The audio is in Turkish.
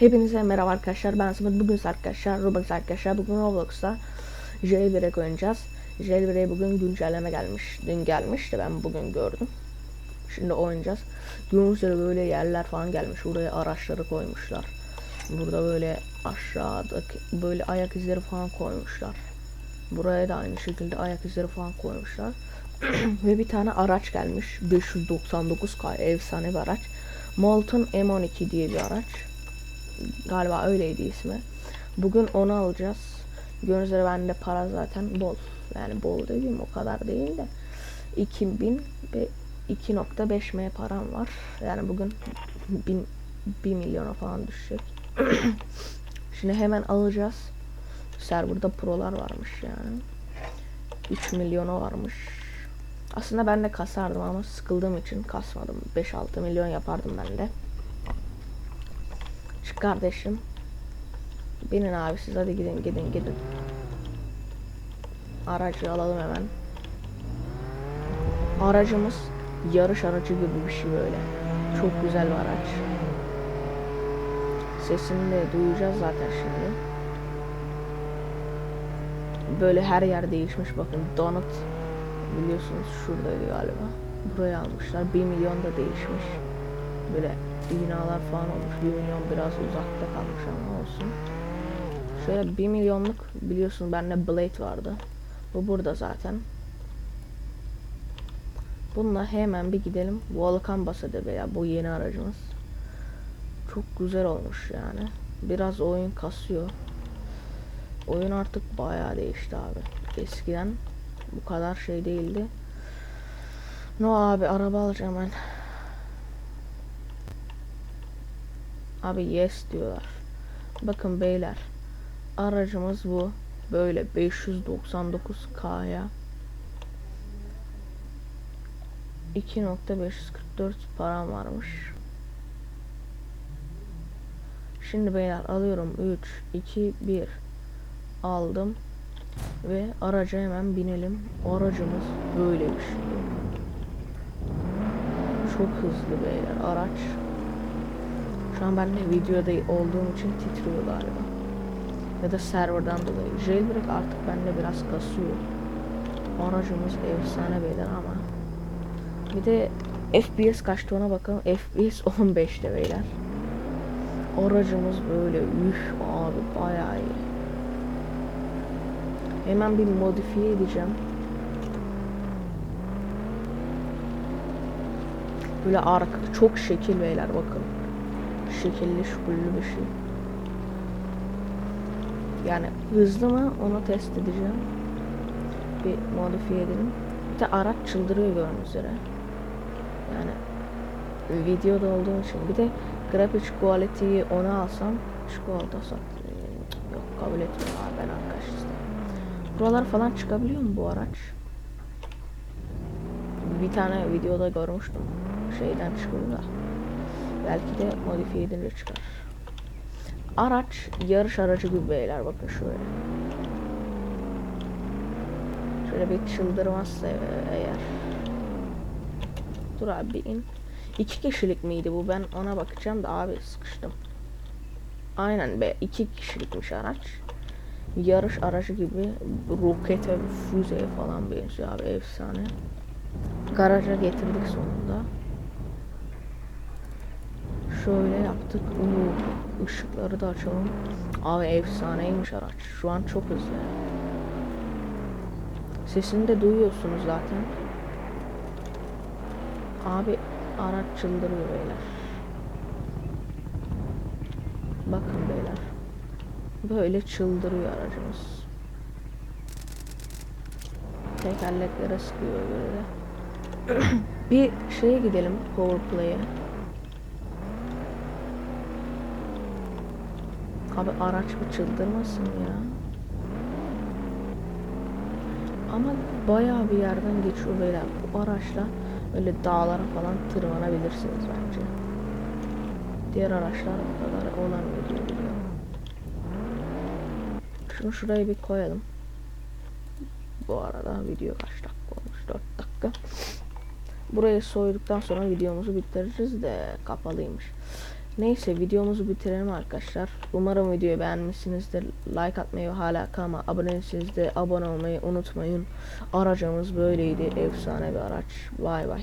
Hepinize merhaba arkadaşlar. Ben Sıfır. Bugün arkadaşlar Roblox arkadaşlar. Bugün Roblox'ta Jailbreak oynayacağız. Jailbreak'e bugün güncelleme gelmiş. Dün gelmişti ben bugün gördüm. Şimdi oynayacağız. Gördüğünüz üzere böyle yerler falan gelmiş. Buraya araçları koymuşlar. Burada böyle aşağıdaki böyle ayak izleri falan koymuşlar. Buraya da aynı şekilde ayak izleri falan koymuşlar. Ve bir tane araç gelmiş. 599K efsane bir araç. Molten M12 diye bir araç. Galiba öyleydi ismi. Bugün onu alacağız. Gördüğünüz üzere bende para zaten bol. Yani bol dediğim o kadar değil de 2000 ve 2.5 M param var. Yani bugün 1000 1 milyona falan düşecek. Şimdi hemen alacağız. Serverda prolar varmış yani. 3 milyona varmış. Aslında ben de kasardım ama sıkıldığım için kasmadım. 5-6 milyon yapardım ben de. Kardeşim. Binin abi siz hadi gidin gidin gidin. Aracı alalım hemen. Aracımız yarış aracı gibi bir şey böyle. Çok güzel bir araç. Sesini de duyacağız zaten şimdi. Böyle her yer değişmiş bakın. Donut biliyorsunuz şuradaydı galiba. Buraya almışlar. 1 milyon da değişmiş. Böyle binalar falan olmuş. 1 milyon biraz uzakta kalmış ama olsun. Şöyle 1 milyonluk biliyorsun bende Blade vardı. Bu burada zaten. Bununla hemen bir gidelim. Volkan Basade veya bu yeni aracımız. Çok güzel olmuş yani. Biraz oyun kasıyor. Oyun artık bayağı değişti abi. Eskiden bu kadar şey değildi. No abi araba alacağım ben. Abi yes diyorlar. Bakın beyler. Aracımız bu. Böyle 599K'ya 2.544 param varmış. Şimdi beyler alıyorum 3 2 1 aldım ve araca hemen binelim. Aracımız böyle bir şey. Çok hızlı beyler araç. Şu an ben de videoda olduğum için titriyor galiba. Ya da serverdan dolayı. Jailbreak artık bende biraz kasıyor. Aracımız efsane beyler ama. Bir de FPS kaçtı ona bakalım. FPS 15'te beyler. Aracımız böyle üf abi bayağı iyi. Hemen bir modifiye edeceğim. Böyle arka çok şekil beyler bakın. Şekilli şukullu bir şey. Yani hızlı mı onu test edeceğim. Bir modifiye edelim. Bir de araç çıldırıyor gördüğünüz üzere. Yani videoda olduğum için. Bir de graphics quality'yi ona alsam çikolata sat. Yok kabul etmiyor abi ben arkadaş istemem. Buralar falan çıkabiliyor mu bu araç? Bir tane videoda görmüştüm. Şeyden çıkıyor da. Belki de modifiye edince çıkar. Araç yarış aracı gibi beyler bakın şöyle. Şöyle bir çıldırmazsa eğer. Dur abi in. İki kişilik miydi bu? Ben ona bakacağım da abi sıkıştım. Aynen be iki kişilikmiş araç. Yarış aracı gibi rokete, füzeye falan benziyor abi efsane. Garaja getirdik sonunda. Şöyle yaptık. Uuu, ışıkları da açalım. Abi efsaneymiş araç. Şu an çok hızlı. Sesini de duyuyorsunuz zaten. Abi araç çıldırıyor beyler. Bakın beyler. Böyle çıldırıyor aracımız. Tekerleklere sıkıyor böyle. bir şeye gidelim Powerplay'e. Abi araç bir çıldırmasın ya. Ama bayağı bir yerden geçiyor beyler. Bu araçla öyle dağlara falan tırmanabilirsiniz bence. Diğer araçlar o kadar olamıyor diye biliyorum. Şunu şuraya bir koyalım. Bu arada video kaç dakika olmuş? 4 dakika. Burayı soyduktan sonra videomuzu bitireceğiz de kapalıymış. Neyse videomuzu bitirelim arkadaşlar. Umarım videoyu beğenmişsinizdir. Like atmayı hala kanalıma abone değilseniz de abone olmayı unutmayın. Aracımız böyleydi. Efsane bir araç. Bay bay.